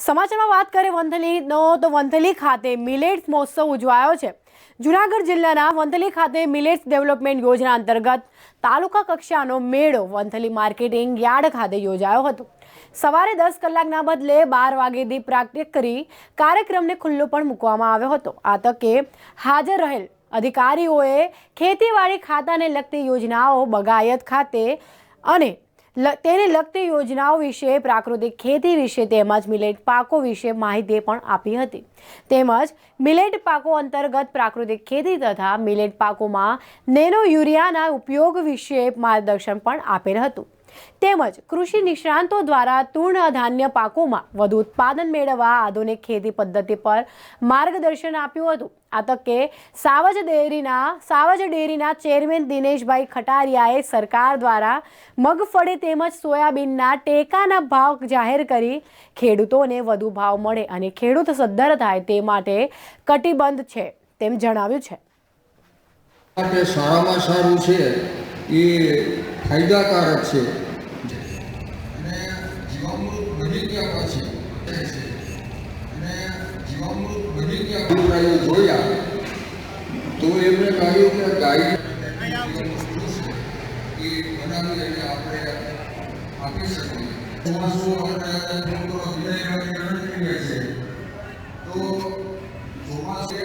સમાચારમાં વાત કરીએ વંથલીનો, તો વંથલી ખાતે મિલેટ્સ મહોત્સવ ઉજવાયો છે. જુનાગઢ જિલ્લાના વંથલી ખાતે મિલેટ્સ ડેવલપમેન્ટ યોજના અંતર્ગત તાલુકા કક્ષાનો મેળો વંથલી માર્કેટિંગ યાર્ડ ખાતે યોજાયો હતો. સવારે દસ કલાકના બદલે બાર વાગ્યેથી પ્રાક્ટિક કરી કાર્યક્રમને ખુલ્લો પણ મૂકવામાં આવ્યો હતો. આ તકે હાજર રહેલ અધિકારીઓએ ખેતીવાડી ખાતાને લગતી યોજનાઓ બગાયત ખાતે અને તેને લગતી યોજનાઓ વિશે, પ્રાકૃતિક ખેતી વિશે તેમજ મિલેટ પાકો વિશે માહિતી પણ આપી હતી. તેમજ મિલેટ પાકો અંતર્ગત પ્રાકૃતિક ખેતી તથા મિલેટ પાકોમાં નેનો યુરિયાના ઉપયોગ વિશે માર્ગદર્શન પણ આપેલ હતું. તેમજ કૃષિ નિષ્ણાંતો દ્વારા તૃણ ધાન્ય પાકોમાં વધુ ઉત્પાદન મેળવવા આધુનિક ખેતી પદ્ધતિ પર માર્ગદર્શન આપ્યું હતું. આ તકે સાવજ ડેરીના સાવજ ડેરીના ચેરમેન દિનેશભાઈ ખટારિયાએ સરકાર દ્વારા મગફળી તેમજ સોયાબીનના ટેકાના ભાવ જાહેર કરી ખેડૂતોને વધુ ભાવ મળે અને ખેડૂત સદ્ધર થાય તે માટે કટિબદ્ધ છે તેમ જણાવ્યું છે. સારામાં સારું છે. એ ફાયદાકારક છે. અને જીવામૃત બની ગયા પછી અને જીવામૃત બની ગયા અભિપ્રાયો જોયા તો એમણે કહ્યું કે ગાય એ બનાવી આપણે આપી શકીએ. ચોમાસું આપણે થોડો છે. તો ચોમાસે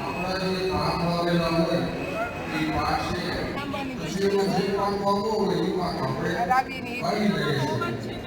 આપણા જે પાક હોય પાક છે